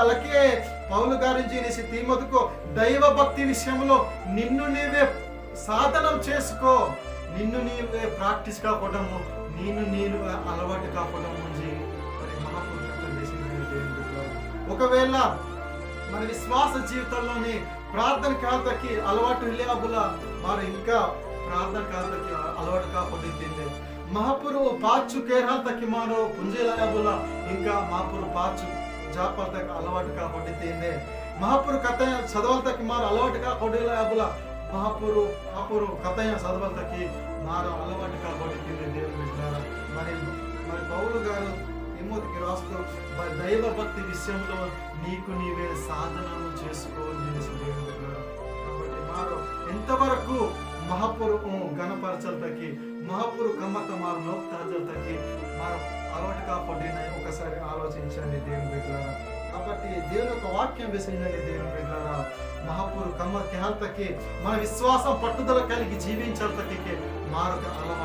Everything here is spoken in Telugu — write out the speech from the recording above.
అలాగే పౌలు గారి జీనిసి తీమతుకు దైవ భక్తి విషయంలో నిన్ను నీవే సాధనం చేసుకో. నిన్ను నీవే ప్రాక్టీస్ కాకపోవడము నేను నేను అలవాటు కాకపోవడం మరి ఒకవేళ మన విశ్వాస జీవితంలోని ప్రార్థన కాతకి అలవాటు లేబుల మరి ఇంకా ప్రార్థన కాతకి అలవాటు కాకపోతే మహాపురు పాచు కేరాతకి మారో పుంజేలబుల ఇంకా మహాపురు పాచు జాపర్తకి అలవాటు కాకపోతే మహాపురు కథ చదవలతకి మారు అలవాటు కాకపోతే మహాపురు మహాపురు కథయ చదవలతకి మారు అలవాటు కాకపోతే దేవుడు బిడ్డలారా. మరి మరి పౌలు గారు తిమోతికి రాస్తూ మరి దైవ భక్తి విషయంలో నీకు నీవే సాధనను చేసుకో అనేసి కాబట్టి మారు ఎంతవరకు మహాపురు గణపరచలతకి మహాపురు కమ్మత మారు నోక్తాజలతకి మారు అలవాటు కాకపోతే ఒకసారి ఆలోచించండి దేవుని బిడ్డలారా కాబట్టి దేవుని యొక్క వాక్యం విసరించండి దేవుని బిడ్డలారా మహాపురు కమ్మ త్యాలతకి మన విశ్వాసం పట్టుదల కలిగి జీవించాలతకి మారుక అలవాటు